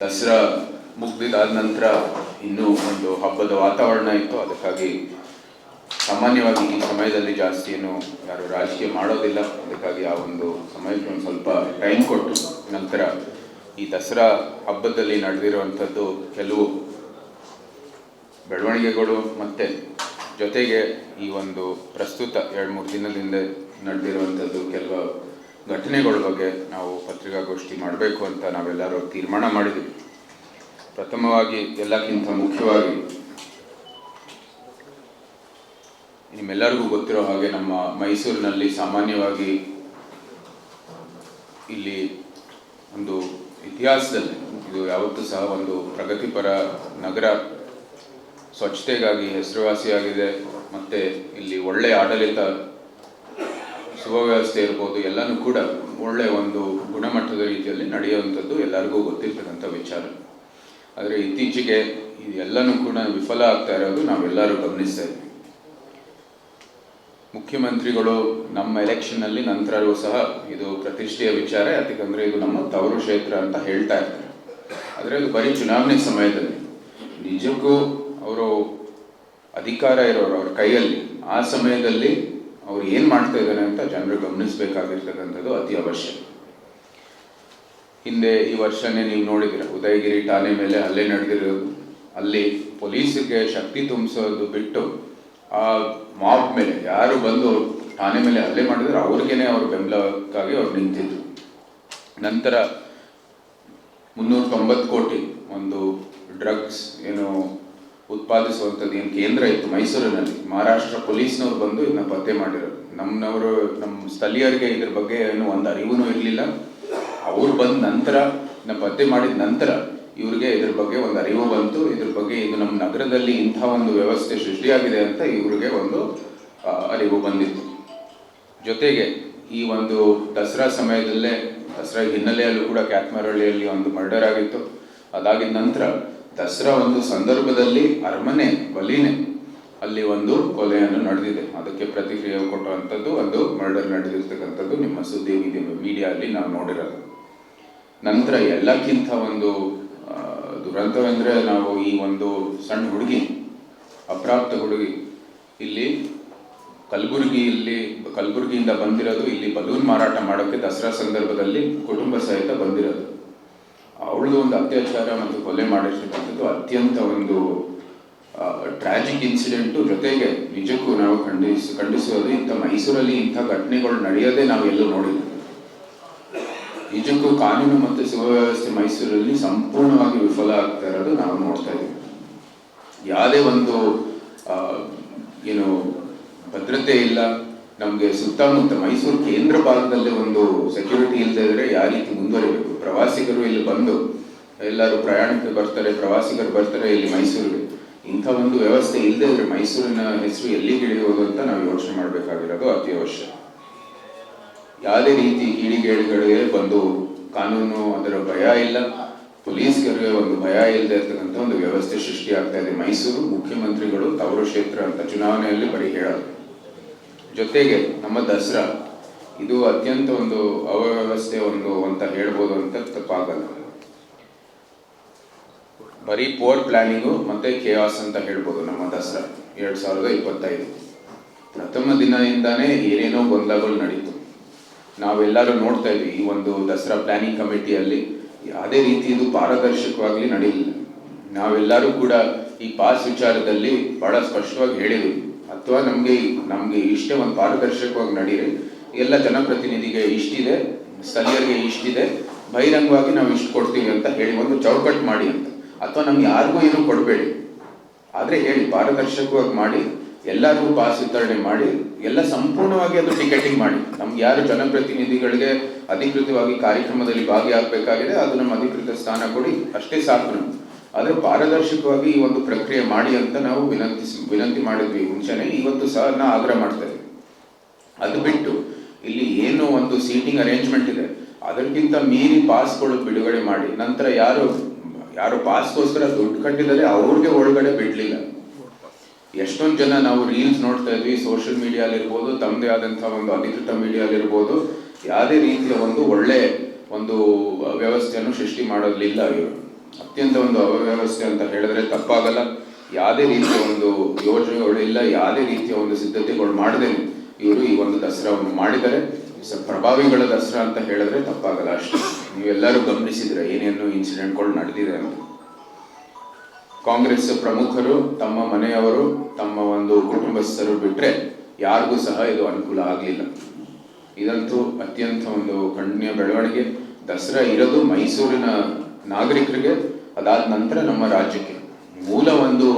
ದಸರಾ ಮುಗಿದಾದ ನಂತರ ಇನ್ನೂ ಒಂದು ಹಬ್ಬದ ವಾತಾವರಣ ಇತ್ತು. ಅದಕ್ಕಾಗಿ ಸಾಮಾನ್ಯವಾಗಿ ಈ ಸಮಯದಲ್ಲಿ ಜಾಸ್ತಿ ಏನು ಯಾರು ರಾಜಕೀಯ ಮಾಡೋದಿಲ್ಲ. ಅದಕ್ಕಾಗಿ ಆ ಒಂದು ಸಮಯಕ್ಕೆ ಒಂದು ಸ್ವಲ್ಪ ಟೈಮ್ ಕೊಟ್ಟು ನಂತರ ಈ ದಸರಾ ಹಬ್ಬದಲ್ಲಿ ನಡೆದಿರುವಂಥದ್ದು ಕೆಲವು ಬೆಳವಣಿಗೆಗಳು ಮತ್ತು ಜೊತೆಗೆ ಈ ಒಂದು ಪ್ರಸ್ತುತ ಎರಡು ಮೂರು ದಿನದಿಂದ ನಡೆದಿರುವಂಥದ್ದು ಕೆಲವು ಘಟನೆಗಳ ಬಗ್ಗೆ ನಾವು ಪತ್ರಿಕಾಗೋಷ್ಠಿ ಮಾಡಬೇಕು ಅಂತ ನಾವೆಲ್ಲರೂ ತೀರ್ಮಾನ ಮಾಡಿದ್ದೀವಿ. ಪ್ರಥಮವಾಗಿ ಎಲ್ಲಕ್ಕಿಂತ ಮುಖ್ಯವಾಗಿ ನಿಮ್ಮೆಲ್ಲರಿಗೂ ಗೊತ್ತಿರೋ ಹಾಗೆ ನಮ್ಮ ಮೈಸೂರಿನಲ್ಲಿ ಸಾಮಾನ್ಯವಾಗಿ ಇಲ್ಲಿ ಒಂದು ಇತಿಹಾಸದಲ್ಲಿ, ಇದು ಯಾವತ್ತೂ ಸಹ ಒಂದು ಪ್ರಗತಿಪರ ನಗರ, ಸ್ವಚ್ಛತೆಗಾಗಿ ಹೆಸರುವಾಸಿಯಾಗಿದೆ, ಮತ್ತು ಇಲ್ಲಿ ಒಳ್ಳೆಯ ಆಡಳಿತ ಸುವ್ಯವಸ್ಥೆ ಇರ್ಬೋದು, ಎಲ್ಲನೂ ಕೂಡ ಒಳ್ಳೆಯ ಒಂದು ಗುಣಮಟ್ಟದ ರೀತಿಯಲ್ಲಿ ನಡೆಯುವಂಥದ್ದು ಎಲ್ಲರಿಗೂ ಗೊತ್ತಿರ್ತಕ್ಕಂಥ ವಿಚಾರ. ಆದರೆ ಇತ್ತೀಚೆಗೆ ಇದೆಲ್ಲನೂ ಕೂಡ ವಿಫಲ ಆಗ್ತಾ ಇರೋದು ನಾವೆಲ್ಲರೂ ಗಮನಿಸ್ತಾ ಇದ್ವಿ. ಮುಖ್ಯಮಂತ್ರಿಗಳು ನಮ್ಮ ಎಲೆಕ್ಷನ್ನಲ್ಲಿ ನಂತರವೂ ಸಹ ಇದು ಪ್ರತಿಷ್ಠೆಯ ವಿಚಾರ, ಯಾಕಂದರೆ ಇದು ನಮ್ಮ ತವರು ಕ್ಷೇತ್ರ ಅಂತ ಹೇಳ್ತಾ ಇರ್ತಾರೆ. ಆದರೆ ಅದು ಬರೀ ಚುನಾವಣೆ ಸಮಯದಲ್ಲಿ. ನಿಜಕ್ಕೂ ಅವರು ಅಧಿಕಾರ ಇರೋರು ಅವ್ರ ಕೈಯಲ್ಲಿ ಆ ಸಮಯದಲ್ಲಿ ಅವ್ರು ಏನು ಮಾಡ್ತಾ ಇದ್ದಾರೆ ಅಂತ ಜನರು ಗಮನಿಸಬೇಕಾಗಿರ್ತಕ್ಕಂಥದ್ದು ಅತಿ ಅವಶ್ಯ. ಹಿಂದೆ ಈ ವರ್ಷನೇ ನೀವು ನೋಡಿದಿರ ಉದಯಗಿರಿ ಠಾಣೆ ಮೇಲೆ ಹಲ್ಲೆ ನಡೆದಿರೋದು. ಅಲ್ಲಿ ಪೊಲೀಸರಿಗೆ ಶಕ್ತಿ ತುಂಬಿಸೋದು ಬಿಟ್ಟು ಆ ಮಾಬ್ ಮೇಲೆ ಯಾರು ಬಂದು ಠಾಣೆ ಮೇಲೆ ಹಲ್ಲೆ ಮಾಡಿದ್ರೆ ಅವ್ರಿಗೇನೆ ಅವ್ರ ಬೆಂಬಲಕ್ಕಾಗಿ ಅವ್ರು ನಿಂತಿದ್ರು. ನಂತರ ಮುನ್ನೂರ ತೊಂಬತ್ತು ಕೋಟಿ ಒಂದು ಡ್ರಗ್ಸ್, ಏನು ಉತ್ಪಾದಿಸುವಂಥದ್ದು ಏನು ಕೇಂದ್ರ ಇತ್ತು ಮೈಸೂರಿನಲ್ಲಿ. ಮಹಾರಾಷ್ಟ್ರ ಪೊಲೀಸ್ನವ್ರು ಬಂದು ಇದನ್ನ ಪತ್ತೆ ಮಾಡಿರೋದು. ನಮ್ಮನವರು ನಮ್ಮ ಸ್ಥಳೀಯರಿಗೆ ಇದ್ರ ಬಗ್ಗೆ ಏನು ಒಂದು ಅರಿವು ಇರಲಿಲ್ಲ. ಅವ್ರು ಬಂದ ನಂತರ ನಮ್ಮ ಪತ್ತೆ ಮಾಡಿದ ನಂತರ ಇವ್ರಿಗೆ ಇದ್ರ ಬಗ್ಗೆ ಒಂದು ಅರಿವು ಬಂತು. ಇದ್ರ ಬಗ್ಗೆ ಇದು ನಮ್ಮ ನಗರದಲ್ಲಿ ಇಂಥ ಒಂದು ವ್ಯವಸ್ಥೆ ಸೃಷ್ಟಿಯಾಗಿದೆ ಅಂತ ಇವ್ರಿಗೆ ಒಂದು ಅರಿವು ಬಂದಿತ್ತು. ಜೊತೆಗೆ ಈ ಒಂದು ದಸರಾ ಸಮಯದಲ್ಲೇ, ದಸರಾ ಹಿನ್ನೆಲೆಯಲ್ಲೂ ಕೂಡ ಕ್ಯಾತ್ಮರಹಳ್ಳಿಯಲ್ಲಿ ಒಂದು ಮರ್ಡರ್ ಆಗಿತ್ತು. ಅದಾಗಿದ ನಂತರ ದಸರಾ ಒಂದು ಸಂದರ್ಭದಲ್ಲಿ ಅರಮನೆ, ಬಲಿನೇ, ಅಲ್ಲಿ ಒಂದು ಕೊಲೆಯನ್ನು ನಡೆದಿದೆ. ಅದಕ್ಕೆ ಪ್ರತಿಕ್ರಿಯೆ ಕೊಟ್ಟುವಂಥದ್ದು ಒಂದು ಮರ್ಡರ್ ನಡೆದಿರ್ತಕ್ಕಂಥದ್ದು. ನಿಮ್ಮ ಸುದ್ದಿ ಮೀಡಿಯಾ ಅಲ್ಲಿ ನಾವು ನೋಡಿರೋದು. ನಂತರ ಎಲ್ಲಕ್ಕಿಂತ ಒಂದು ದುರಂತವೆಂದರೆ ನಾವು ಈ ಒಂದು ಸಣ್ಣ ಹುಡುಗಿ, ಅಪ್ರಾಪ್ತ ಹುಡುಗಿ, ಇಲ್ಲಿ ಕಲಬುರಗಿಯಲ್ಲಿ, ಕಲಬುರಗಿಯಿಂದ ಬಂದಿರೋದು, ಇಲ್ಲಿ ಬಲೂನ್ ಮಾರಾಟ ಮಾಡೋಕ್ಕೆ ದಸರಾ ಸಂದರ್ಭದಲ್ಲಿ ಕುಟುಂಬ ಸಹಿತ ಬಂದಿರೋದು. ಅವಳದು ಒಂದು ಅತ್ಯಾಚಾರ ಮತ್ತು ಕೊಲೆ ಮಾಡಿರ್ತಕ್ಕಂಥದ್ದು ಅತ್ಯಂತ ಒಂದು ಟ್ರಾಜಿಕ್ ಇನ್ಸಿಡೆಂಟು ಜೊತೆಗೆ ನಿಜಕ್ಕೂ ನಾವು ಖಂಡಿಸ್, ಖಂಡಿಸೋದು ಇಂಥ ಮೈಸೂರಲ್ಲಿ ಇಂಥ ಘಟನೆಗಳು ನಡೆಯೋದೇ ನಾವು ಎಲ್ಲೂ ನೋಡಿಲ್ಲ. ನಿಜಕ್ಕೂ ಕಾನೂನು ಮತ್ತು ಸುವ್ಯವಸ್ಥೆ ಮೈಸೂರಲ್ಲಿ ಸಂಪೂರ್ಣವಾಗಿ ವಿಫಲ ಆಗ್ತಾ ಇರೋದು ನಾವು ನೋಡ್ತಾ ಇದ್ದೀವಿ. ಯಾವುದೇ ಒಂದು ಏನು ಭದ್ರತೆ ಇಲ್ಲ. ನಮಗೆ ಸುತ್ತಮುತ್ತ ಮೈಸೂರು ಕೇಂದ್ರ ಭಾಗದಲ್ಲೇ ಒಂದು ಸೆಕ್ಯೂರಿಟಿ ಇಲ್ಲದೆ ಇದ್ರೆ ಯಾವ ರೀತಿ ಮುಂದುವರಿಬೇಕು. ಪ್ರವಾಸಿಗರು ಇಲ್ಲಿ ಬಂದು, ಎಲ್ಲರೂ ಪ್ರಯಾಣಕ್ಕೆ ಬರ್ತಾರೆ, ಪ್ರವಾಸಿಗರು ಬರ್ತಾರೆ ಇಲ್ಲಿ ಮೈಸೂರಿಗೆ. ಇಂಥ ಒಂದು ವ್ಯವಸ್ಥೆ ಇಲ್ಲದೆ ಇದ್ರೆ ಮೈಸೂರಿನ ಹೆಸರು ಎಲ್ಲಿಗೆ ಇಳಿಯೋದು ಅಂತ ನಾವು ಯೋಚನೆ ಮಾಡಬೇಕಾಗಿರೋದು ಅತಿ ಅವಶ್ಯ ಯಾವುದೇ ರೀತಿ ಕಿಡಿಗೇಡಿಗಳಿಗೆ ಬಂದು ಕಾನೂನು, ಅದರ ಭಯ ಇಲ್ಲ. ಪೊಲೀಸ್ಗರಿಗೆ ಒಂದು ಭಯ ಇಲ್ಲದೆ ಇರ್ತಕ್ಕಂಥ ಒಂದು ವ್ಯವಸ್ಥೆ ಸೃಷ್ಟಿ ಆಗ್ತಾ ಇದೆ. ಮೈಸೂರು ಮುಖ್ಯಮಂತ್ರಿಗಳು ತವರು ಕ್ಷೇತ್ರ ಅಂತ ಚುನಾವಣೆಯಲ್ಲಿ ಬರೀ ಹೇಳೋದು. ಜೊತೆಗೆ ನಮ್ಮ ದಸರಾ ಇದು ಅತ್ಯಂತ ಒಂದು ಅವ್ಯವಸ್ಥೆ ಒಂದು ಅಂತ ಹೇಳ್ಬೋದು ಅಂತ ತಪ್ಪಾಗಲ್ಲ. ಬರೀ ಪೋರ್ ಪ್ಲಾನಿಂಗು ಮತ್ತೆ ಕೆಆಸ್ ಅಂತ ಹೇಳ್ಬೋದು ನಮ್ಮ ದಸರಾ, ಎರಡ್ ಸಾವಿರದ ಇಪ್ಪತ್ತೈದು. ಪ್ರಥಮ ದಿನದಿಂದಾನೇ ಏನೇನೋ ಗೊಂದಲಗಳು ನಡೀತು. ನಾವೆಲ್ಲರೂ ನೋಡ್ತಾ ಇದ್ವಿ ಈ ಒಂದು ದಸರಾ ಪ್ಲಾನಿಂಗ್ ಕಮಿಟಿಯಲ್ಲಿ ಯಾವುದೇ ರೀತಿ ಇದು ಪಾರದರ್ಶಕವಾಗಿ ನಡೆಯಲಿಲ್ಲ ನಾವೆಲ್ಲರೂ ಕೂಡ ಈ ಪಾಸ್ ವಿಚಾರದಲ್ಲಿ ಬಹಳ ಸ್ಪಷ್ಟವಾಗಿ ಹೇಳಿದ್ವಿ. ಅಥವಾ ನಮಗೆ ನಮಗೆ ಇಷ್ಟೇ ಒಂದು ಪಾರದರ್ಶಕವಾಗಿ ನಡೀರಿ. ಎಲ್ಲ ಜನಪ್ರತಿನಿಧಿಗೆ ಇಷ್ಟಿದೆ, ಸ್ಥಳೀಯರಿಗೆ ಇಷ್ಟಿದೆ. ಬಹಿರಂಗವಾಗಿ ನಾವು ಇಷ್ಟು ಕೊಡ್ತೀವಿ ಅಂತ ಹೇಳಿ ಒಂದು ಚೌಕಟ್ಟು ಮಾಡಿ ಅಂತ. ಅಥವಾ ನಮ್ಗೆ ಯಾರಿಗೂ ಏನು ಕೊಡಬೇಡಿ. ಆದರೆ ಹೇಳಿ, ಪಾರದರ್ಶಕವಾಗಿ ಮಾಡಿ ಎಲ್ಲರಿಗೂ ಪಾಸ್ ವಿತರಣೆ ಮಾಡಿ, ಎಲ್ಲ ಸಂಪೂರ್ಣವಾಗಿ ಅದು ಟಿಕೆಟಿಂಗ್ ಮಾಡಿ. ನಮ್ಗೆ ಯಾರು ಜನಪ್ರತಿನಿಧಿಗಳಿಗೆ ಅಧಿಕೃತವಾಗಿ ಕಾರ್ಯಕ್ರಮದಲ್ಲಿ ಭಾಗಿಯಾಗಬೇಕಾಗಿದೆ, ಅದು ನಮ್ಮ ಅಧಿಕೃತ ಸ್ಥಾನ ಕೊಡಿ, ಅಷ್ಟೇ ಸಾಕು ನಮ್ಗೆ. ಆದರೆ ಪಾರದರ್ಶಕವಾಗಿ ಈ ಒಂದು ಪ್ರಕ್ರಿಯೆ ಮಾಡಿ ಅಂತ ನಾವು ವಿನಂತಿಸಿ, ವಿನಂತಿ ಮಾಡಿದ್ವಿ ಮುಂಚೆನೆ, ಇವತ್ತು ಸಹ ನಾ ಆಗ್ರಹ ಮಾಡ್ತೇವೆ ಅದು ಬಿಟ್ಟು ಇಲ್ಲಿ ಏನು ಒಂದು ಸೀಟಿಂಗ್ ಅರೇಂಜ್ಮೆಂಟ್ ಇದೆ. ಅದಕ್ಕಿಂತ ಮೀರಿ ಪಾಸ್ಗಳು ಬಿಡುಗಡೆ ಮಾಡಿ. ನಂತರ ಯಾರು ಯಾರು ಪಾಸ್ಗೋಸ್ಕರ ದುಡ್ಡು ಕಟ್ಟಿದರೆ ಅವ್ರಿಗೆ ಒಳಗಡೆ ಬಿಡ್ಲಿಲ್ಲ. ಎಷ್ಟೊಂದು ಜನ ನಾವು ರೀಲ್ಸ್ ನೋಡ್ತಾ ಇದ್ವಿ ಸೋಷಿಯಲ್ ಮೀಡಿಯಾಲಿರ್ಬೋದು ತಮ್ಮದೇ ಆದಂತಹ ಒಂದು ಅಧಿಕೃತ ಮೀಡಿಯಾಲಿರ್ಬೋದು ಯಾವುದೇ ರೀತಿಯ ಒಂದು ಒಳ್ಳೆ ಒಂದು ವ್ಯವಸ್ಥೆಯನ್ನು ಸೃಷ್ಟಿ ಮಾಡೋದಿಲ್ಲ ಇವರು. ಅತ್ಯಂತ ಒಂದು ಅವ್ಯವಸ್ಥೆ ಅಂತ ಹೇಳಿದ್ರೆ ತಪ್ಪಾಗಲ್ಲ. ಯಾವುದೇ ರೀತಿಯ ಒಂದು ಯೋಜನೆಗಳು ಇಲ್ಲ, ಯಾವುದೇ ರೀತಿಯ ಒಂದು ಸಿದ್ಧತೆಗಳು ಮಾಡದೆ ಇವರು ಈ ಒಂದು ದಸರಾವನ್ನು ಮಾಡಿದ್ದಾರೆ. ಪ್ರಭಾವಿಗಳ ದಸರಾ ಅಂತ ಹೇಳಿದ್ರೆ ತಪ್ಪಾಗಲ್ಲ ಅಷ್ಟೇ. ನೀವೆಲ್ಲರೂ ಗಮನಿಸಿದ್ರೆ ಏನೇನು ಇನ್ಸಿಡೆಂಟ್ಗಳು ನಡೆದಿದೆ ಅಂತ. ಕಾಂಗ್ರೆಸ್ ಪ್ರಮುಖರು, ತಮ್ಮ ಮನೆಯವರು, ತಮ್ಮ ಒಂದು ಕುಟುಂಬಸ್ಥರು ಬಿಟ್ರೆ ಯಾರಿಗೂ ಸಹ ಇದು ಅನುಕೂಲ ಆಗಲಿಲ್ಲ. ಇದಂತೂ ಅತ್ಯಂತ ಒಂದು ಖಂಡನೀಯ ಬೆಳವಣಿಗೆ. ದಸರಾ ಇರೋದು ಮೈಸೂರಿನ ನಾಗರಿಕರಿಗೆ, ಅದಾದ ನಂತರ ನಮ್ಮ ರಾಜ್ಯಕ್ಕೆ. ಮೂಲ ಒಂದು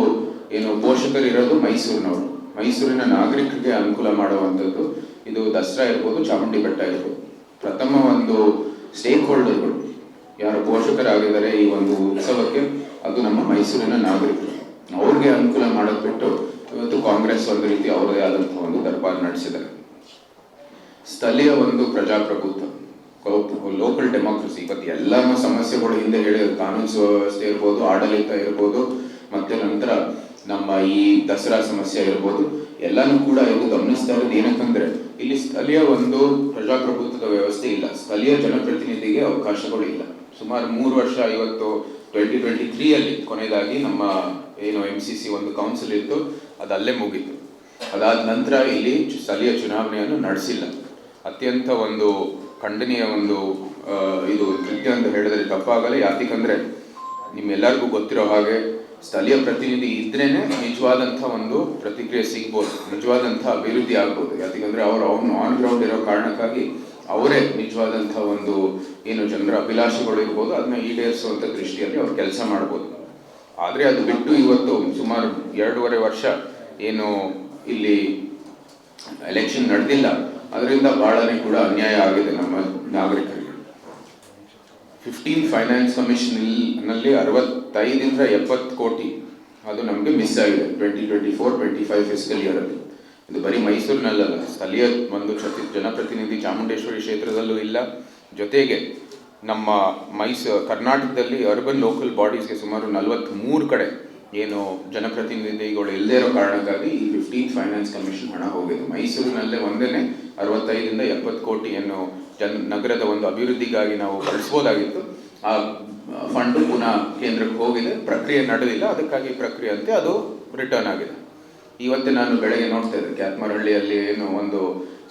ಏನು ಪೋಷಕರು ಇರೋದು ಮೈಸೂರಿನವರು. ಮೈಸೂರಿನ ನಾಗರಿಕರಿಗೆ ಅನುಕೂಲ ಮಾಡುವಂಥದ್ದು ಇದು ದಸರಾ ಇರ್ಬೋದು, ಚಾಮುಂಡಿ ಬೆಟ್ಟ ಇರ್ಬೋದು. ಪ್ರಥಮ ಒಂದು ಸ್ಟೇಕ್ ಹೋಲ್ಡರ್ಗಳು ಯಾರು ಪೋಷಕರಾಗಿದ್ದಾರೆ ಈ ಒಂದು ಉತ್ಸವಕ್ಕೆ, ಅದು ನಮ್ಮ ಮೈಸೂರಿನ ನಾಗರಿಕರು. ಅವ್ರಿಗೆ ಅನುಕೂಲ ಮಾಡೋದು ಬಿಟ್ಟು ಇವತ್ತು ಕಾಂಗ್ರೆಸ್ ಒಂದು ರೀತಿ ಅವರದೇ ಆದಂತಹ ಒಂದು ದರ್ಬಾರ್ ನಡೆಸಿದ್ದಾರೆ. ಸ್ಥಳೀಯ ಒಂದು ಪ್ರಜಾಪ್ರಭುತ್ವ ಲೋಕಲ್ ಡೆಮೋಕ್ರಸಿ ಇವತ್ತು ಎಲ್ಲ ಸಮಸ್ಯೆಗಳು ಹಿಂದೆ ಹೇಳಿ ಕಾನೂನು ಸುವ್ಯವಸ್ಥೆ ಇರ್ಬೋದು, ಆಡಳಿತ ಇರ್ಬೋದು, ಮತ್ತೆ ನಂತರ ನಮ್ಮ ಈ ದಸರಾ ಸಮಸ್ಯೆ ಆಗಿರ್ಬೋದು, ಎಲ್ಲಾನು ಕೂಡ ಇವು ಗಮನಿಸ್ತಾ ಇರೋದು ಏನಕ್ಕಂದ್ರೆ ಇಲ್ಲಿ ಸ್ಥಳೀಯ ಒಂದು ಪ್ರಜಾಪ್ರಭುತ್ವದ ವ್ಯವಸ್ಥೆ ಇಲ್ಲ. ಸ್ಥಳೀಯ ಜನಪ್ರತಿನಿಧಿಗೆ ಅವಕಾಶಗಳು ಇಲ್ಲ. ಸುಮಾರು ಮೂರು ವರ್ಷ ಇವತ್ತು ಟ್ವೆಂಟಿ ಟ್ವೆಂಟಿ ತ್ರೀಯಲ್ಲಿ ಕೊನೆಯದಾಗಿ ನಮ್ಮ ಏನು ಎಂ ಸಿ ಸಿ ಒಂದು ಕೌನ್ಸಿಲ್ ಇತ್ತು, ಅದು ಅಲ್ಲೇ ಮುಗೀತು. ಅದಾದ ನಂತರ ಇಲ್ಲಿ ಸ್ಥಳೀಯ ಚುನಾವಣೆಯನ್ನು ನಡೆಸಿಲ್ಲ. ಅತ್ಯಂತ ಒಂದು ಖಂಡನೀಯ ಒಂದು ಇದು ಕೃತ್ಯ ಅಂತ ಹೇಳಿದ್ರೆ ತಪ್ಪಾಗಲ್ಲ. ಯಾತಿಕಂದ್ರೆ ನಿಮ್ಮೆಲ್ಲರಿಗೂ ಗೊತ್ತಿರೋ ಹಾಗೆ ಸ್ಥಳೀಯ ಪ್ರತಿನಿಧಿ ಇದ್ರೇನೆ ನಿಜವಾದಂಥ ಒಂದು ಪ್ರತಿಕ್ರಿಯೆ ಸಿಗ್ಬೋದು, ನಿಜವಾದಂಥ ಅಭಿವೃದ್ಧಿ ಆಗ್ಬೋದು. ಯಾಕಂದ್ರೆ ಅವರು ಅವನು ಆನ್ ಗ್ರೌಂಡ್ ಇರೋ ಕಾರಣಕ್ಕಾಗಿ ಅವರೇ ನಿಜವಾದಂಥ ಒಂದು ಏನು ಜನರ ಅಭಿಲಾಷೆಗಳು ಇರ್ಬೋದು, ಅದನ್ನ ಈಡೇರಿಸುವಂಥ ದೃಷ್ಟಿಯಲ್ಲಿ ಅವ್ರು ಕೆಲಸ ಮಾಡ್ಬೋದು. ಆದರೆ ಅದು ಬಿಟ್ಟು ಇವತ್ತು ಸುಮಾರು ಎರಡೂವರೆ ವರ್ಷ ಏನು ಇಲ್ಲಿ ಎಲೆಕ್ಷನ್ ನಡೆದಿಲ್ಲ. ಅದರಿಂದ ಬಹಳನೇ ಕೂಡ ಅನ್ಯಾಯ ಆಗಿದೆ ನಮ್ಮ ನಾಗರಿಕರಿಗೆ. ಫಿಫ್ಟೀನ್ ಫೈನಾನ್ಸ್ ಕಮಿಷನ್ನಲ್ಲಿ ಅರವತ್ತೈದರಿಂದ ಎಪ್ಪತ್ತು ಕೋಟಿ. ಅದು ನಮಗೆ ಮಿಸ್ ಆಗಿದೆ. Twenty twenty four twenty five physical ಇಯರಲ್ಲಿ ಇದು ಬರೀ ಮೈಸೂರಿನಲ್ಲಲ್ಲ ಸ್ಥಳೀಯ ಒಂದು ಕ್ಷತಿ ಜನಪ್ರತಿನಿಧಿ ಚಾಮುಂಡೇಶ್ವರಿ ಕ್ಷೇತ್ರದಲ್ಲೂ ಇಲ್ಲ. ಜೊತೆಗೆ ನಮ್ಮ ಮೈಸೂ, ಕರ್ನಾಟಕದಲ್ಲಿ ಅರ್ಬನ್ ಲೋಕಲ್ ಬಾಡೀಸ್ಗೆ ಸುಮಾರು ನಲವತ್ತ್ಮೂರು ಕಡೆ ಏನು ಜನಪ್ರತಿನಿಧಿಗಳು ಇಲ್ಲದೇ ಇರೋ ಕಾರಣಕ್ಕಾಗಿ ಈ ಫಿಫ್ಟೀನ್ ಫೈನಾನ್ಸ್ ಕಮಿಷನ್ ಹಣ ಹೋಗಿದೆ. ಮೈಸೂರಿನಲ್ಲೇ ಒಂದೇ ಅರವತ್ತೈದರಿಂದ ಎಪ್ಪತ್ತು ಕೋಟಿಯನ್ನು ಜನ ನಗರದ ಒಂದು ಅಭಿವೃದ್ಧಿಗಾಗಿ ನಾವು ಬಳಸ್ಬೋದಾಗಿತ್ತು. ಆ ಫಂಡ್ ಪುನಃ ಕೇಂದ್ರಕ್ಕೆ ಹೋಗಿದೆ. ಪ್ರಕ್ರಿಯೆ ನಡೆದಿಲ್ಲ. ಅದಕ್ಕಾಗಿ ಪ್ರಕ್ರಿಯೆ ಅಂತೆ ಅದು ರಿಟರ್ನ್ ಆಗಿದೆ. ಇವತ್ತೇ ನಾನು ಬೆಳಗ್ಗೆ ನೋಡ್ತಾ ಇದ್ದೆ. ಕ್ಯಾತ್ಮರಹಳ್ಳಿಯಲ್ಲಿ ಏನು ಒಂದು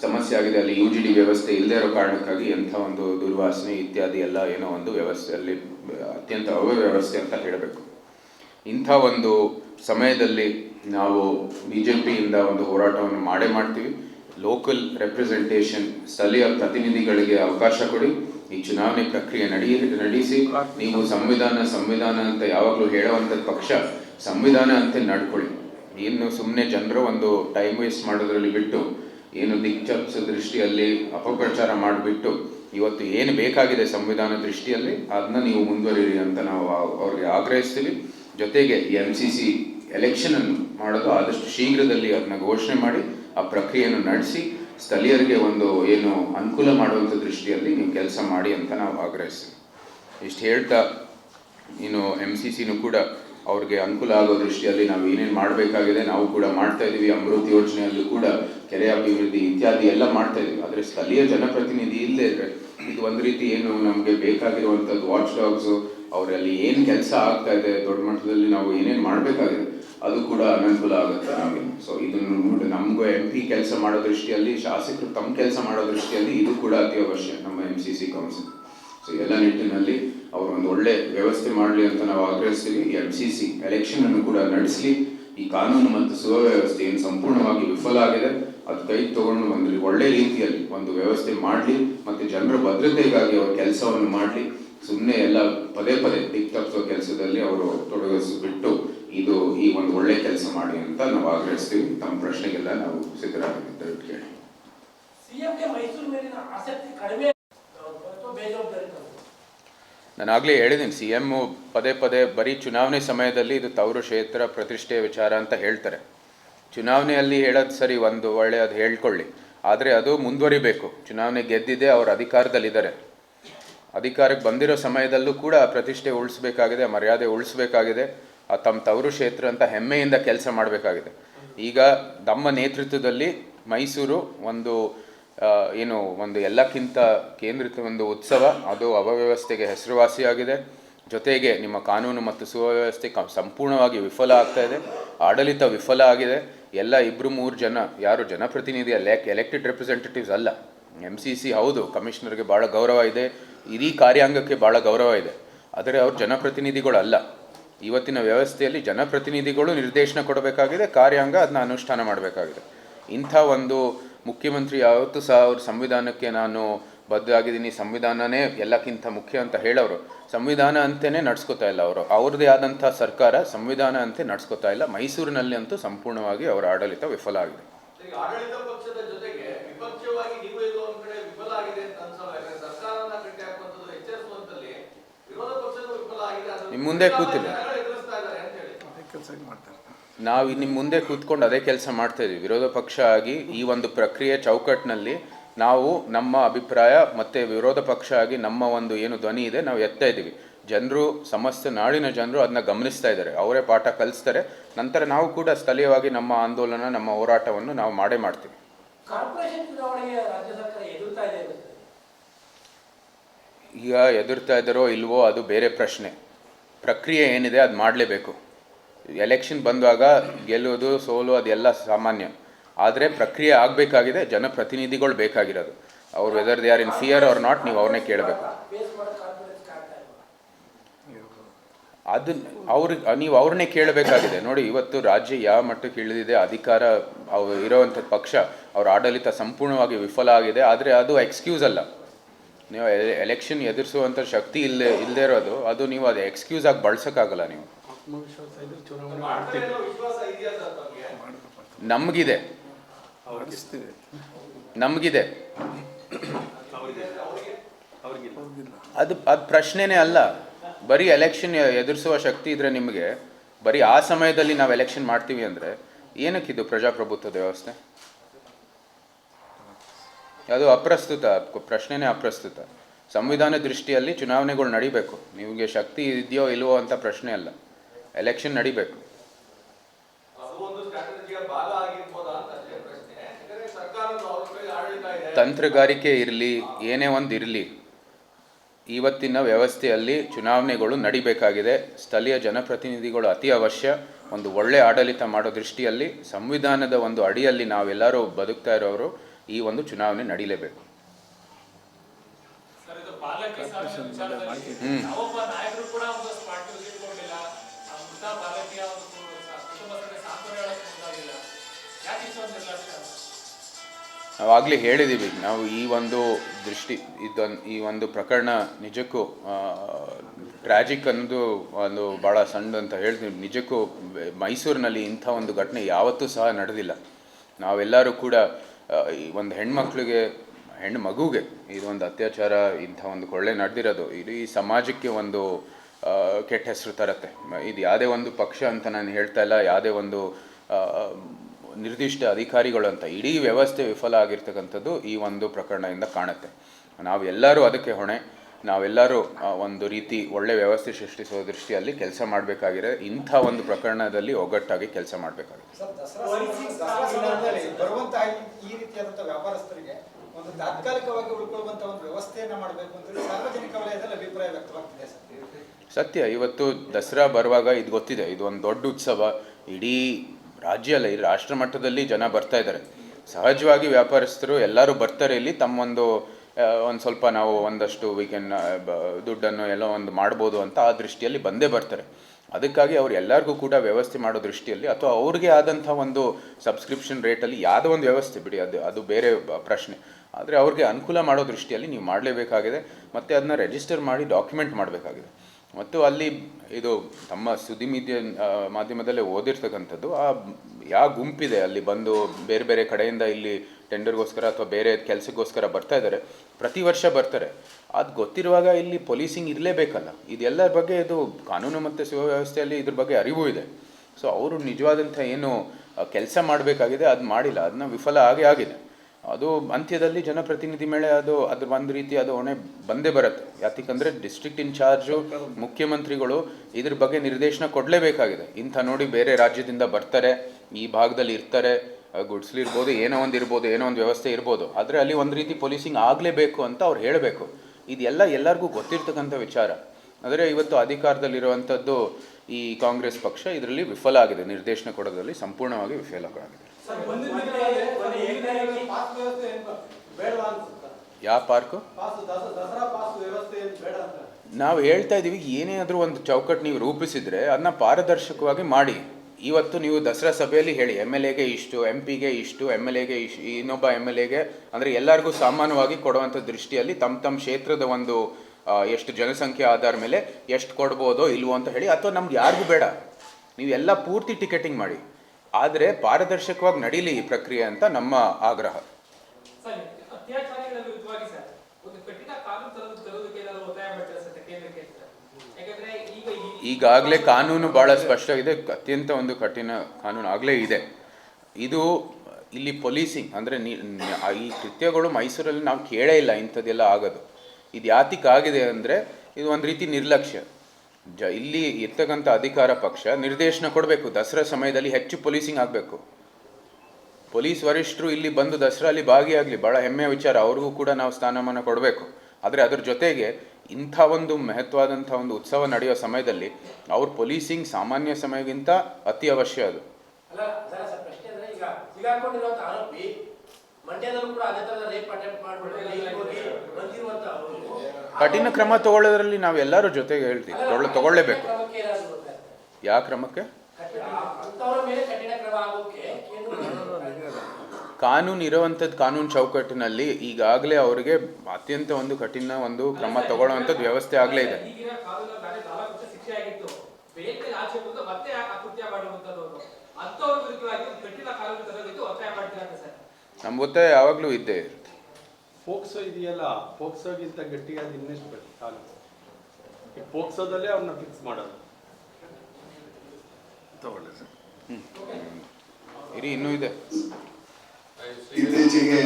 ಸಮಸ್ಯೆ ಆಗಿದೆ. ಅಲ್ಲಿ ಯು ಜಿ ಡಿ ವ್ಯವಸ್ಥೆ ಇಲ್ಲದೇ ಇರೋ ಕಾರಣಕ್ಕಾಗಿ ಎಂಥ ಒಂದು ದುರ್ವಾಸನೆ ಇತ್ಯಾದಿ ಎಲ್ಲ ಏನೋ ಒಂದು ವ್ಯವಸ್ಥೆಯಲ್ಲಿ, ಅತ್ಯಂತ ಅವ್ಯವಸ್ಥೆ ಅಂತ ಹೇಳಬೇಕು. ಇಂಥ ಒಂದು ಸಮಯದಲ್ಲಿ ನಾವು ಬಿ ಜೆ ಪಿಯಿಂದ ಒಂದು ಹೋರಾಟವನ್ನು ಮಾಡೇ ಮಾಡ್ತೀವಿ. ಲೋಕಲ್ ರೆಪ್ರೆಸೆಂಟೇಷನ್ ಸ್ಥಳೀಯ ಪ್ರತಿನಿಧಿಗಳಿಗೆ ಅವಕಾಶ ಕೊಡಿ. ಈ ಚುನಾವಣೆ ಪ್ರಕ್ರಿಯೆ ನಡೆಯ, ನಡೆಸಿ. ನೀವು ಸಂವಿಧಾನ ಸಂವಿಧಾನ ಅಂತ ಯಾವಾಗಲೂ ಹೇಳುವಂಥ ಪಕ್ಷ, ಸಂವಿಧಾನ ಅಂತ ನಡ್ಕೊಳ್ಳಿ. ಏನು ಸುಮ್ಮನೆ ಜನರು ಒಂದು ಟೈಮ್ ವೇಸ್ಟ್ ಮಾಡೋದ್ರಲ್ಲಿ ಬಿಟ್ಟು, ಏನು ದಿಕ್ಚಪ್ಸ ದೃಷ್ಟಿಯಲ್ಲಿ ಅಪಪ್ರಚಾರ ಮಾಡಿಬಿಟ್ಟು, ಇವತ್ತು ಏನು ಬೇಕಾಗಿದೆ ಸಂವಿಧಾನ ದೃಷ್ಟಿಯಲ್ಲಿ ಅದನ್ನ ನೀವು ಮುಂದುವರಿಯಿರಿ ಅಂತ ನಾವು ಅವ್ರಿಗೆ ಆಗ್ರಹಿಸ್ತೀವಿ. ಜೊತೆಗೆ ಎಂ ಸಿ ಸಿ ಎಲೆಕ್ಷನನ್ನು ಮಾಡೋದು ಆದಷ್ಟು ಶೀಘ್ರದಲ್ಲಿ ಅದನ್ನ ಘೋಷಣೆ ಮಾಡಿ. ಆ ಪ್ರಕ್ರಿಯೆಯನ್ನು ನಡೆಸಿ ಸ್ಥಳೀಯರಿಗೆ ಒಂದು ಏನು ಅನುಕೂಲ ಮಾಡುವಂಥ ದೃಷ್ಟಿಯಲ್ಲಿ ನೀವು ಕೆಲಸ ಮಾಡಿ ಅಂತ ನಾವು ಆಗ್ರಹಿಸ್ತೀವಿ. ಇಷ್ಟು ಹೇಳ್ತಾ ಇನ್ನು ಎಂ ಸಿ ಸಿನೂ ಕೂಡ ಅವ್ರಿಗೆ ಅನುಕೂಲ ಆಗೋ ದೃಷ್ಟಿಯಲ್ಲಿ ನಾವು ಏನೇನು ಮಾಡಬೇಕಾಗಿದೆ ನಾವು ಕೂಡ ಮಾಡ್ತಾ ಇದ್ದೀವಿ ಅಮೃತ್ ಯೋಜನೆಯಲ್ಲೂ ಕೂಡ ಕೆರೆ ಅಭಿವೃದ್ಧಿ ಇತ್ಯಾದಿ ಎಲ್ಲ ಮಾಡ್ತಾ ಇದ್ದೀವಿ ಆದರೆ ಸ್ಥಳೀಯ ಜನಪ್ರತಿನಿಧಿ ಇಲ್ಲದೆ ಇದ್ರೆ ಇದು ಒಂದು ರೀತಿ ಏನು ನಮಗೆ ಬೇಕಾಗಿರುವಂಥದ್ದು ವಾಚ್ ಡಾಗ್ಸು ಅವರಲ್ಲಿ ಏನು ಕೆಲಸ ಆಗ್ತಾ ಇದೆ, ದೊಡ್ಡ ಮಟ್ಟದಲ್ಲಿ ನಾವು ಏನೇನು ಮಾಡಬೇಕಾಗಿದೆ. ಅದು ಕೂಡ ಅನನುಕೂಲ ಆಗುತ್ತೆ ನಮಗೆ. ಸೊ ಇದನ್ನು ನೋಡಿ ನಮಗೂ ಎಂ ಪಿ ಕೆಲಸ ಮಾಡೋ ದೃಷ್ಟಿಯಲ್ಲಿ, ಶಾಸಕರು ತಮ್ಮ ಕೆಲಸ ಮಾಡೋ ದೃಷ್ಟಿಯಲ್ಲಿ ಇದು ಕೂಡ ಅತ್ಯವಶ್ಯ ನಮ್ಮ M C C council so ಎಲ್ಲ ನಿಟ್ಟಿನಲ್ಲಿ ಅವರು ಒಂದು ಒಳ್ಳೆ ವ್ಯವಸ್ಥೆ ಮಾಡಲಿ ಅಂತ ನಾವು ಆಗ್ರಹಿಸ್ತೀವಿ. ಎಂ ಸಿ ಸಿ ಎಲೆಕ್ಷನ್ ಅನ್ನು ಕೂಡ ನಡೆಸಲಿ. ಈ ಕಾನೂನು ಮತ್ತು ಸುವ್ಯವಸ್ಥೆ ಏನು ಸಂಪೂರ್ಣವಾಗಿ ವಿಫಲ ಆಗಿದೆ. ಅದು ಕೈ ತಗೊಂಡು ಒಂದು ಒಳ್ಳೆ ರೀತಿಯಲ್ಲಿ ಒಂದು ವ್ಯವಸ್ಥೆ ಮಾಡಲಿ ಮತ್ತು ಜನರ ಭದ್ರತೆಗಾಗಿ ಅವರ ಕೆಲಸವನ್ನು ಮಾಡಲಿ. ಸುಮ್ಮನೆ ಎಲ್ಲ ಪದೇ ಪದೇ ದಿಕ್ ತಪ್ಪಿಸೋ ಕೆಲಸದಲ್ಲಿ ಅವರು ತೊಡಗಿಸ್ಬಿಟ್ಟು ಇದು ಈ ಒಂದು ಒಳ್ಳೆ ಕೆಲಸ ಮಾಡಿ ಅಂತ ನಾವು ಆಗ್ರಹಿಸ್ತೀವಿ. ತಮ್ಮ ಪ್ರಶ್ನೆಗೆಲ್ಲ ನಾವು ಸಿದ್ಧರಾಗಿದ್ದೇವೆ ಕೇಳಿ. ಸಿಎಂಗೆ ಮೈಸೂರು ಮೇಲಿನ ಆಸಕ್ತಿ ಕಡಿಮೆ ಅಥವಾ ಬೇಜವಾಬ್ದಾರಿ ನಾನು ಆಗಲೇ ಹೇಳಿದ್ದೀನಿ ಸಿ ಎಂ ಪದೇ ಪದೇ ಬರೀ ಚುನಾವಣೆ ಸಮಯದಲ್ಲಿ ಇದು ತವರು ಕ್ಷೇತ್ರ ಪ್ರತಿಷ್ಠೆಯ ವಿಚಾರ ಅಂತ ಹೇಳ್ತಾರೆ. ಚುನಾವಣೆಯಲ್ಲಿ ಹೇಳೋದು ಸರಿ ಒಂದು ಒಳ್ಳೆಯದು ಹೇಳ್ಕೊಳ್ಳಿ. ಆದರೆ ಅದು ಮುಂದುವರಿಬೇಕು. ಚುನಾವಣೆ ಗೆದ್ದಿದೆ ಅವರು ಅಧಿಕಾರದಲ್ಲಿದ್ದಾರೆ. ಅಧಿಕಾರಕ್ಕೆ ಬಂದಿರೋ ಸಮಯದಲ್ಲೂ ಕೂಡ ಪ್ರತಿಷ್ಠೆ ಉಳಿಸ್ಬೇಕಾಗಿದೆ ಮರ್ಯಾದೆ ಉಳಿಸ್ಬೇಕಾಗಿದೆ. ತಮ್ಮ ತವರು ಕ್ಷೇತ್ರ ಅಂತ ಹೆಮ್ಮೆಯಿಂದ ಕೆಲಸ ಮಾಡಬೇಕಾಗಿದೆ. ಈಗ ನಮ್ಮ ನೇತೃತ್ವದಲ್ಲಿ ಮೈಸೂರು ಒಂದು ಏನು ಒಂದು ಎಲ್ಲಕ್ಕಿಂತ ಕೇಂದ್ರಿತ ಒಂದು ಉತ್ಸವ, ಅದು ಅವ್ಯವಸ್ಥೆಗೆ ಹೆಸರುವಾಸಿಯಾಗಿದೆ. ಜೊತೆಗೆ ನಿಮ್ಮ ಕಾನೂನು ಮತ್ತು ಸುವ್ಯವಸ್ಥೆ ಸಂಪೂರ್ಣವಾಗಿ ವಿಫಲ ಆಗ್ತಾ ಇದೆ. ಆಡಳಿತ ವಿಫಲ ಆಗಿದೆ. ಎಲ್ಲ ಇಬ್ಬರು ಮೂರು ಜನ, ಯಾರು ಜನಪ್ರತಿನಿಧಿ ಅಲ್ಲ ಎಲೆಕ್ಟೆಡ್ ರೆಪ್ರೆಸೆಂಟೇಟಿವ್ಸ್ ಅಲ್ಲ ಎಂ ಸಿ ಸಿ ಹೌದು ಕಮಿಷನರ್ಗೆ ಭಾಳ ಗೌರವ ಇದೆ, ಇಡೀ ಕಾರ್ಯಾಂಗಕ್ಕೆ ಭಾಳ ಗೌರವ ಇದೆ. ಆದರೆ ಅವ್ರು ಜನಪ್ರತಿನಿಧಿಗಳು ಅಲ್ಲ ಇವತ್ತಿನ ವ್ಯವಸ್ಥೆಯಲ್ಲಿ ಜನಪ್ರತಿನಿಧಿಗಳು ನಿರ್ದೇಶನ ಕೊಡಬೇಕಾಗಿದೆ ಕಾರ್ಯಾಂಗ ಅದನ್ನ ಅನುಷ್ಠಾನ ಮಾಡಬೇಕಾಗಿದೆ. ಇಂಥ ಒಂದು ಮುಖ್ಯಮಂತ್ರಿ ಯಾವತ್ತೂ ಸಹ ಅವ್ರ ಸಂವಿಧಾನಕ್ಕೆ ನಾನು ಬದ್ಧ ಆಗಿದ್ದೀನಿ ಸಂವಿಧಾನನೇ ಎಲ್ಲಕ್ಕಿಂತ ಮುಖ್ಯ ಅಂತ ಹೇಳೋರು. ಸಂವಿಧಾನ ಅಂತಲೇ ನಡ್ಸ್ಕೊತಾ ಇಲ್ಲ ಅವರು. ಅವ್ರದ್ದೇ ಆದಂಥ ಸರ್ಕಾರ ಸಂವಿಧಾನ ಅಂತೆ ನಡ್ಸ್ಕೊತಾ ಇಲ್ಲ. ಮೈಸೂರಿನಲ್ಲಿ ಅಂತೂ ಸಂಪೂರ್ಣವಾಗಿ ಅವರ ಆಡಳಿತ ವಿಫಲ ಆಗಿದೆ. ನಿಮ್ಮ ಮುಂದೆ ಕೂತಿಲ್ಲ. ಜನಗಳು ಎದುರಿಸ್ತಾ ಇದ್ದಾರೆ ಅಂತ ಹೇಳಿ ನಾವು ನಿಮ್ಮ ಮುಂದೆ ಕೂತ್ಕೊಂಡು ಅದೇ ಕೆಲಸ ಮಾಡ್ತಾ ಇದೀವಿ ವಿರೋಧ ಪಕ್ಷ ಆಗಿ ಈ ಒಂದು ಪ್ರಕ್ರಿಯೆ ಚೌಕಟ್ಟಿನಲ್ಲಿ ನಾವು ನಮ್ಮ ಅಭಿಪ್ರಾಯ ಮತ್ತು ವಿರೋಧ ಪಕ್ಷ ಆಗಿ ನಮ್ಮ ಒಂದು ಏನು ಧ್ವನಿ ಇದೆ ನಾವು ಎತ್ತಾ ಇದ್ದೀವಿ. ಜನರು ಸಮಸ್ತ ನಾಡಿನ ಜನರು ಅದನ್ನ ಗಮನಿಸ್ತಾ ಇದ್ದಾರೆ. ಅವರೇ ಪಾಠ ಕಲಿಸ್ತಾರೆ. ನಂತರ ನಾವು ಕೂಡ ಸ್ಥಳೀಯವಾಗಿ ನಮ್ಮ ಆಂದೋಲನ ನಮ್ಮ ಹೋರಾಟವನ್ನು ನಾವು ಮಾಡೇ ಮಾಡ್ತೀವಿ. ಈಗ ಎದುರ್ತಾ ಇದ್ದಾರೋ ಇಲ್ವೋ ಅದು ಬೇರೆ ಪ್ರಶ್ನೆ. ಪ್ರಕ್ರಿಯೆ ಏನಿದೆ ಅದು ಮಾಡಲೇಬೇಕು. ಎಲೆಕ್ಷನ್ ಬಂದಾಗ ಗೆಲ್ಲೋದು ಸೋಲು ಅದೆಲ್ಲ ಸಾಮಾನ್ಯ. ಆದರೆ ಪ್ರಕ್ರಿಯೆ ಆಗಬೇಕಾಗಿದೆ, ಜನಪ್ರತಿನಿಧಿಗಳು ಬೇಕಾಗಿರೋದು. ಅವ್ರು whether they are in fear or not ನೀವು ಅವ್ರನ್ನೇ ಕೇಳಬೇಕು. ಅದು ಅವ್ರಿಗೆ ನೀವು ಅವ್ರನ್ನೇ ಕೇಳಬೇಕಾಗಿದೆ. ನೋಡಿ, ಇವತ್ತು ರಾಜ್ಯ ಯಾವ ಮಟ್ಟಕ್ಕೆ ಇಳಿದಿದೆ, ಅಧಿಕಾರ ಅವ್ರು ಇರೋವಂಥ ಪಕ್ಷ, ಅವ್ರ ಆಡಳಿತ ಸಂಪೂರ್ಣವಾಗಿ ವಿಫಲ ಆಗಿದೆ. ಆದರೆ ಅದು ಎಕ್ಸ್ಕ್ಯೂಸ್ ಅಲ್ಲ. ನೀವು ಎಲೆಕ್ಷನ್ ಎದುರಿಸುವಂಥ ಶಕ್ತಿ ಇಲ್ಲದೆ ಇಲ್ಲದೆ ಇರೋದು, ಅದು ನೀವು ಅದು ಎಕ್ಸ್ಕ್ಯೂಸ್ ಆಗಿ ಬಳಸೋಕ್ಕಾಗಲ್ಲ ನೀವು. ನಮಗಿದೆ. ನಮಗಿದೆ. ಅದು ಅದು ಪ್ರಶ್ನೆನೇ ಅಲ್ಲ. ಬರೀ ಎಲೆಕ್ಷನ್ ಎದುರಿಸುವ ಶಕ್ತಿ ಇದ್ರೆ ನಿಮಗೆ. ಬರೀ ಆ ಸಮಯದಲ್ಲಿ ನಾವು ಎಲೆಕ್ಷನ್ ಮಾಡ್ತೀವಿ ಅಂದರೆ ಏನಕ್ಕಿದು ಪ್ರಜಾಪ್ರಭುತ್ವದ ವ್ಯವಸ್ಥೆ? ಅದು ಅಪ್ರಸ್ತುತ, ಪ್ರಶ್ನೆನೇ ಅಪ್ರಸ್ತುತ. ಸಂವಿಧಾನ ದೃಷ್ಟಿಯಲ್ಲಿ ಚುನಾವಣೆಗಳು ನಡಿಬೇಕು. ನಿಮಗೆ ಶಕ್ತಿ ಇದೆಯೋ ಇಲ್ವೋ ಅಂತ ಪ್ರಶ್ನೆ ಅಲ್ಲ. ಎಲೆಕ್ಷನ್ ನಡಿಬೇಕು. ತಂತ್ರಗಾರಿಕೆ ಇರಲಿ ಏನೇ ಒಂದು ಇರಲಿ ಇವತ್ತಿನ ವ್ಯವಸ್ಥೆಯಲ್ಲಿ ಚುನಾವಣೆಗಳು ನಡಿಬೇಕಾಗಿದೆ. ಸ್ಥಳೀಯ ಜನಪ್ರತಿನಿಧಿಗಳು ಅತಿ ಅವಶ್ಯ. ಒಂದು ಒಳ್ಳೆ ಆಡಳಿತ ಮಾಡೋ ದೃಷ್ಟಿಯಲ್ಲಿ ಸಂವಿಧಾನದ ಒಂದು ಅಡಿಯಲ್ಲಿ ನಾವೆಲ್ಲರೂ ಬದುಕ್ತಾ ಇರೋರು ಈ ಒಂದು ಚುನಾವಣೆ ನಡೀಲೇಬೇಕು. ಸರ್ ನಾವು ಆಗಲೇ ಹೇಳಿದ್ದೀವಿ ನಾವು ಈ ಒಂದು ದೃಷ್ಟಿ ಇದೊಂದು ಈ ಒಂದು ಪ್ರಕರಣ ನಿಜಕ್ಕೂ ಟ್ರ್ಯಾಜಿಕ್ ಅನ್ನೋದು ಒಂದು ಭಾಳ ಸಣ್ಣ ಅಂತ ಹೇಳ್ತೀವಿ. ನಿಜಕ್ಕೂ ಮೈಸೂರಿನಲ್ಲಿ ಇಂಥ ಒಂದು ಘಟನೆ ಯಾವತ್ತೂ ಸಹ ನಡೆದಿಲ್ಲ. ನಾವೆಲ್ಲರೂ ಕೂಡ ಈ ಒಂದು ಹೆಣ್ಮಕ್ಳಿಗೆ, ಹೆಣ್ಣು ಮಗುಗೆ ಇದೊಂದು ಅತ್ಯಾಚಾರ, ಇಂಥ ಒಂದು ಕೊಳ್ಳೆ ನಡೆದಿರೋದು, ಇದು ಈ ಸಮಾಜಕ್ಕೆ ಒಂದು ಕೆಟ್ಟ ಹೆಸರು ತರುತ್ತೆ. ಇದು ಯಾವುದೇ ಒಂದು ಪಕ್ಷ ಅಂತ ನಾನು ಹೇಳ್ತಾ ಇಲ್ಲ, ಯಾವುದೇ ಒಂದು ನಿರ್ದಿಷ್ಟ ಅಧಿಕಾರಿಗಳು ಅಂತ ಇಡೀ ವ್ಯವಸ್ಥೆ ವಿಫಲ ಆಗಿರ್ತಕ್ಕಂಥದ್ದು ಈ ಒಂದು ಪ್ರಕರಣದಿಂದ ಕಾಣುತ್ತೆ. ನಾವೆಲ್ಲರೂ ಅದಕ್ಕೆ ಹೊಣೆ ನಾವೆಲ್ಲರೂ ಒಂದು ರೀತಿ ಒಳ್ಳೆ ವ್ಯವಸ್ಥೆ ಸೃಷ್ಟಿಸುವ ದೃಷ್ಟಿಯಲ್ಲಿ ಕೆಲಸ ಮಾಡಬೇಕಾಗಿದೆ ಇಂಥ ಒಂದು ಪ್ರಕರಣದಲ್ಲಿ ಒಗ್ಗಟ್ಟಾಗಿ ಕೆಲಸ ಮಾಡಬೇಕಾಗಿದೆ ಸತ್ಯ ಇವತ್ತು ದಸರಾ ಬರುವಾಗ ಇದು ಗೊತ್ತಿದೆ ಇದು ಒಂದು ದೊಡ್ಡ ಉತ್ಸವ ಇಡೀ ರಾಜ್ಯ ಅಲ್ಲ ಇಲ್ಲಿ ರಾಷ್ಟ್ರ ಮಟ್ಟದಲ್ಲಿ ಜನ ಬರ್ತಾ ಇದ್ದಾರೆ. ಸಹಜವಾಗಿ ವ್ಯಾಪಾರಸ್ಥರು ಎಲ್ಲರೂ ಬರ್ತಾರೆ. ಇಲ್ಲಿ ತಮ್ಮೊಂದು ಒಂದು ಸ್ವಲ್ಪ ನಾವು ಒಂದಷ್ಟು ವೀಕೆಂಡ್ ದುಡ್ಡನ್ನು ಎಲ್ಲೋ ಒಂದು ಮಾಡ್ಬೋದು ಅಂತ ಆ ದೃಷ್ಟಿಯಲ್ಲಿ ಬಂದೇ ಬರ್ತಾರೆ. ಅದಕ್ಕಾಗಿ ಅವ್ರು ಎಲ್ಲರಿಗೂ ಕೂಡ ವ್ಯವಸ್ಥೆ ಮಾಡೋ ದೃಷ್ಟಿಯಲ್ಲಿ ಅಥವಾ ಅವ್ರಿಗೆ ಆದಂಥ ಒಂದು ಸಬ್ಸ್ಕ್ರಿಪ್ಷನ್ ರೇಟಲ್ಲಿ ಯಾವುದೋ ಒಂದು ವ್ಯವಸ್ಥೆ, ಬಿಡಿ, ಅದು ಅದು ಬೇರೆ ಪ್ರಶ್ನೆ. ಆದರೆ ಅವ್ರಿಗೆ ಅನುಕೂಲ ಮಾಡೋ ದೃಷ್ಟಿಯಲ್ಲಿ ನೀವು ಮಾಡಲೇಬೇಕಾಗಿದೆ. ಮತ್ತು ಅದನ್ನ ರಿಜಿಸ್ಟರ್ ಮಾಡಿ ಡಾಕ್ಯುಮೆಂಟ್ ಮಾಡಬೇಕಾಗಿದೆ. ಮತ್ತು ಅಲ್ಲಿ ಇದು ತಮ್ಮ ಸುದ್ದಿ ಮೀಡಿಯ ಮಾಧ್ಯಮದಲ್ಲೇ ಓದಿರ್ತಕ್ಕಂಥದ್ದು, ಆ ಯಾವ ಗುಂಪಿದೆ, ಅಲ್ಲಿ ಬಂದು ಬೇರೆ ಬೇರೆ ಕಡೆಯಿಂದ ಇಲ್ಲಿ ಟೆಂಡರ್ಗೋಸ್ಕರ ಅಥವಾ ಬೇರೆ ಕೆಲಸಕ್ಕೋಸ್ಕರ ಬರ್ತಾ ಇದ್ದಾರೆ, ಪ್ರತಿ ವರ್ಷ ಬರ್ತಾರೆ. ಅದು ಗೊತ್ತಿರುವಾಗ ಇಲ್ಲಿ ಪೊಲೀಸಿಂಗ್ ಇರಲೇಬೇಕಲ್ಲ. ಇದೆಲ್ಲರ ಬಗ್ಗೆ ಇದು ಕಾನೂನು ಮತ್ತು ಸುವ್ಯವಸ್ಥೆಯಲ್ಲಿ ಇದ್ರ ಬಗ್ಗೆ ಅರಿವು ಇದೆ. ಸೊ, ಅವರು ನಿಜವಾದಂಥ ಏನು ಕೆಲಸ ಮಾಡಬೇಕಾಗಿದೆ, ಅದು ಮಾಡಿಲ್ಲ. ಅದನ್ನ ವಿಫಲ ಆಗೇ ಆಗಿದೆ. ಅದು ಅಂತ್ಯದಲ್ಲಿ ಜನಪ್ರತಿನಿಧಿ ಮೇಲೆ ಅದು ಅದ್ರ ಒಂದು ರೀತಿ ಅದು ಹೊಣೆ ಬಂದೇ ಬರುತ್ತೆ. ಯಾಕಂದ್ರೆ ಡಿಸ್ಟ್ರಿಕ್ಟ್ ಇನ್ಚಾರ್ಜು ಮುಖ್ಯಮಂತ್ರಿಗಳು ಇದ್ರ ಬಗ್ಗೆ ನಿರ್ದೇಶನ ಕೊಡಲೇಬೇಕಾಗಿದೆ. ಇಂಥ ನೋಡಿ ಬೇರೆ ರಾಜ್ಯದಿಂದ ಬರ್ತಾರೆ, ಈ ಭಾಗದಲ್ಲಿ ಇರ್ತಾರೆ ಗುಡ್ಸ್ಲಿ ಇರ್ಬೋದು, ಏನೋ ಒಂದು ಇರ್ಬೋದು, ಏನೋ ಒಂದು ವ್ಯವಸ್ಥೆ ಇರ್ಬೋದು. ಆದರೆ ಅಲ್ಲಿ ಒಂದು ರೀತಿ ಪೊಲೀಸಿಂಗ್ ಆಗಲೇಬೇಕು ಅಂತ ಅವ್ರು ಹೇಳಬೇಕು. ಇದೆಲ್ಲ ಎಲ್ಲರಿಗೂ ಗೊತ್ತಿರ್ತಕ್ಕಂಥ ವಿಚಾರ. ಆದರೆ ಇವತ್ತು ಅಧಿಕಾರದಲ್ಲಿರುವಂಥದ್ದು ಈ ಕಾಂಗ್ರೆಸ್ ಪಕ್ಷ ಇದರಲ್ಲಿ ವಿಫಲ ಆಗಿದೆ. ನಿರ್ದೇಶನ ಕೊಡೋದ್ರಲ್ಲಿ ಸಂಪೂರ್ಣವಾಗಿ ವಿಫಲವಾಗಿದೆ ಯಾವ ಪಾರ್ಕು? ನಾವು ಹೇಳ್ತಾ ಇದ್ದೀವಿ ಏನೇ ಆದರೂ ಒಂದು ಚೌಕಟ್ಟು ನೀವು ರೂಪಿಸಿದ್ರೆ ಅದನ್ನ ಪಾರದರ್ಶಕವಾಗಿ ಮಾಡಿ. ಇವತ್ತು ನೀವು ದಸರಾ ಸಭೆಯಲ್ಲಿ ಹೇಳಿ ಎಂ ಎಲ್ ಎಗೆ ಇಷ್ಟು ಎಂ ಪಿಗೆ ಇಷ್ಟು ಎಂ ಎಲ್ ಎಗೆ ಇಷ್ಟು ಇನ್ನೊಬ್ಬ ಎಂ ಎಲ್ ಎಗೆ ಅಂದರೆ ಎಲ್ಲರಿಗೂ ಸಾಮಾನ್ಯವಾಗಿ ಕೊಡುವಂಥ ದೃಷ್ಟಿಯಲ್ಲಿ ತಮ್ಮ ತಮ್ಮ ಕ್ಷೇತ್ರದ ಒಂದು ಎಷ್ಟು ಜನಸಂಖ್ಯೆ ಆಧಾರ ಮೇಲೆ ಎಷ್ಟು ಕೊಡ್ಬೋದೋ ಇಲ್ವೋ ಅಂತ ಹೇಳಿ ಅಥವಾ ನಮ್ಗೆ ಯಾರಿಗೂ ಬೇಡ. ನೀವು ಎಲ್ಲ ಪೂರ್ತಿ ಟಿಕೆಟಿಂಗ್ ಮಾಡಿ. ಆದರೆ ಪಾರದರ್ಶಕವಾಗಿ ನಡೀಲಿ ಈ ಪ್ರಕ್ರಿಯೆ ಅಂತ ನಮ್ಮ ಆಗ್ರಹ. ಈಗಾಗಲೇ ಕಾನೂನು ಭಾಳ ಸ್ಪಷ್ಟವಾಗಿದೆ ಅತ್ಯಂತ ಒಂದು ಕಠಿಣ ಕಾನೂನು ಆಗಲೇ ಇದೆ. ಇದು ಇಲ್ಲಿ ಪೊಲೀಸಿಂಗ್ ಅಂದರೆ ಈ ಕೃತ್ಯಗಳು ಮೈಸೂರಲ್ಲಿ ನಾವು ಕೇಳೇ ಇಲ್ಲ ಇಂಥದ್ದೆಲ್ಲ ಆಗೋದು. ಇದು ಯಾತಿಕ್ಕಾಗಿದೆ ಅಂದರೆ ಇದು ಒಂದು ರೀತಿ ನಿರ್ಲಕ್ಷ್ಯ. ಜ, ಇಲ್ಲಿ ಇರ್ತಕ್ಕಂಥ ಅಧಿಕಾರ ಪಕ್ಷ ನಿರ್ದೇಶನ ಕೊಡಬೇಕು. ದಸರಾ ಸಮಯದಲ್ಲಿ ಹೆಚ್ಚು ಪೊಲೀಸಿಂಗ್ ಆಗಬೇಕು. ಪೊಲೀಸ್ ವರಿಷ್ಠರು ಇಲ್ಲಿ ಬಂದು ದಸರಾಲಿ ಭಾಗಿಯಾಗಲಿ ಭಾಳ ಹೆಮ್ಮೆಯ ವಿಚಾರ. ಅವ್ರಿಗೂ ಕೂಡ ನಾವು ಸ್ಥಾನಮಾನ ಕೊಡಬೇಕು. ಆದರೆ ಅದ್ರ ಜೊತೆಗೆ ಇಂಥ ಒಂದು ಮಹತ್ವಾದಂಥ ಒಂದು ಉತ್ಸವ ನಡೆಯೋ ಸಮಯದಲ್ಲಿ ಅವ್ರ ಪೊಲೀಸಿಂಗ್ ಸಾಮಾನ್ಯ ಸಮಯಕ್ಕಿಂತ ಅತಿ ಅವಶ್ಯ ಅದು. ಮಂಡ್ಯದಲ್ಲೂ ಕೂಡ ಅದೇ ತರದ ರೇಪ್ ಅಟೆಂಪ್ಟ್ ಮಾಡ್ಬಿಟ್ಟು ಜೈಲಿಗೆ ಹೋಗಿ ಬಂದಿರುವಂತ ಅವರು. ಕಠಿಣ ಕ್ರಮ ತಗೊಳ್ಳೋದ್ರಲ್ಲಿ ನಾವೆಲ್ಲರೂ ಜೊತೆಗೆ ಹೇಳ್ತೀವಿ. ತಗೊಳ್ಳ ತಗೊಳ್ಳೇಬೇಕು. ಯಾವ ಕ್ರಮಕ್ಕೆ ಕಾನೂನು ಇರುವಂಥದ್ದು ಕಾನೂನು ಚೌಕಟ್ಟಿನಲ್ಲಿ ಈಗಾಗಲೇ ಅವರಿಗೆ ಅತ್ಯಂತ ಒಂದು ಕಠಿಣ ಒಂದು ಕ್ರಮ ತಗೊಳ್ಳುವಂಥದ್ದು ವ್ಯವಸ್ಥೆ ಆಗಲೇ ಇದೆ ಈಗಿನ ಕಾನೂನಲ್ಲಿ ನಾಳೆ ನಾಲ್ಕು ವರ್ಷ ಶಿಕ್ಷೆ ಆಗಿತ್ತು ಬೇಗ ಆಚೆ ಬಂದು ಮತ್ತೆ ಆ ಕೃತ್ಯ ಮಾಡುವಂಥದ್ದು ಅಂಥವ್ರ ವಿರುದ್ಧವಾಗಿ ಒಂದು ಕಠಿಣ ಕಾನೂನು ತರೋದಕ್ಕೆ ಒತ್ತಾಯ ಮಾಡ್ತಿದ್ದಾರೆ ಸರ್ ನಮ್ಮ ಒತ್ತಾಯ ಯಾವಾಗಲೂ ಇದ್ದೇ ಇರುತ್ತೆ. ಫೋಕ್ಸೋ ಇದೆಯಲ್ಲ ಫೋಕ್ಸೋಗಿಂತ ಗಟ್ಟಿಯಾದ ಇನ್ನೆಷ್ಟು ಬೇಕು? ಕಾನೂನು ಈ ಫೋಕ್ಸೋದಲ್ಲೇ ಅವ್ರನ್ನ ಫಿಕ್ಸ್ ಮಾಡೋದು. ತಗೊಳ್ಳಿ ಸರ್. ಇರಿ ಇನ್ನೂ ಇದೆ. ಇತ್ತೀಚೆಗೆ